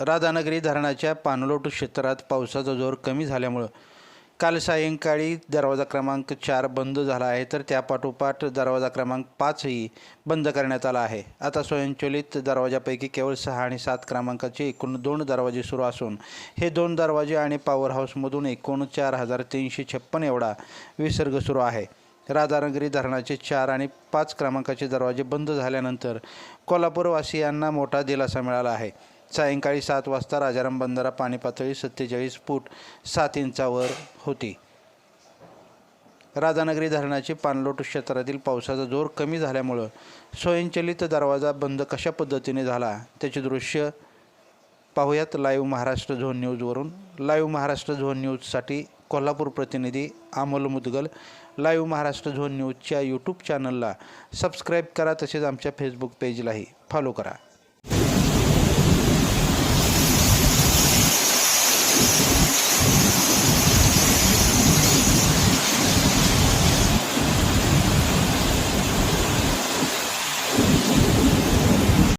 राधानगरी धरणाच्या पाणलोट क्षेत्रात पावसाचा जोर कमी झाल्यामुळं काल सायंकाळी दरवाजा क्रमांक चार बंद झाला आहे तर त्यापाठोपाठ दरवाजा क्रमांक पाचही बंद करण्यात आला आहे. आता स्वयंचलित दरवाजापैकी केवळ सहा आणि सात क्रमांकाचे एकूण दोन दरवाजे सुरू असून हे दोन दरवाजे आणि पॉवर हाऊसमधून एकूण चार हजार तीनशे छप्पन एवढा विसर्ग सुरू आहे. राधानगरी धरणाचे चार आणि पाच क्रमांकाचे दरवाजे बंद झाल्यानंतर कोल्हापूरवासियांना मोठा दिलासा मिळाला आहे. सायंकाळी सात वाजता राजाराम बंधारा पाणी पातळी सत्तेचाळीस फूट सात इंचावर होती. राधानगरी धरणाचे पाणलोट क्षेत्रातील पावसाचा जोर कमी झाल्यामुळं स्वयंचलित दरवाजा बंद कशा पद्धतीने झाला त्याचे दृश्य पाहूयात लाईव्ह महाराष्ट्र झोन न्यूजवरून लाईव्ह महाराष्ट्र झोन न्यूजसाठी कोल्हापूर प्रतिनिधी अमोल मुदगल. लाईव्ह महाराष्ट्र झोन न्यूजच्या यूट्यूब चॅनलला सबस्क्राईब करा तसेच आमच्या फेसबुक पेजलाही फॉलो करा.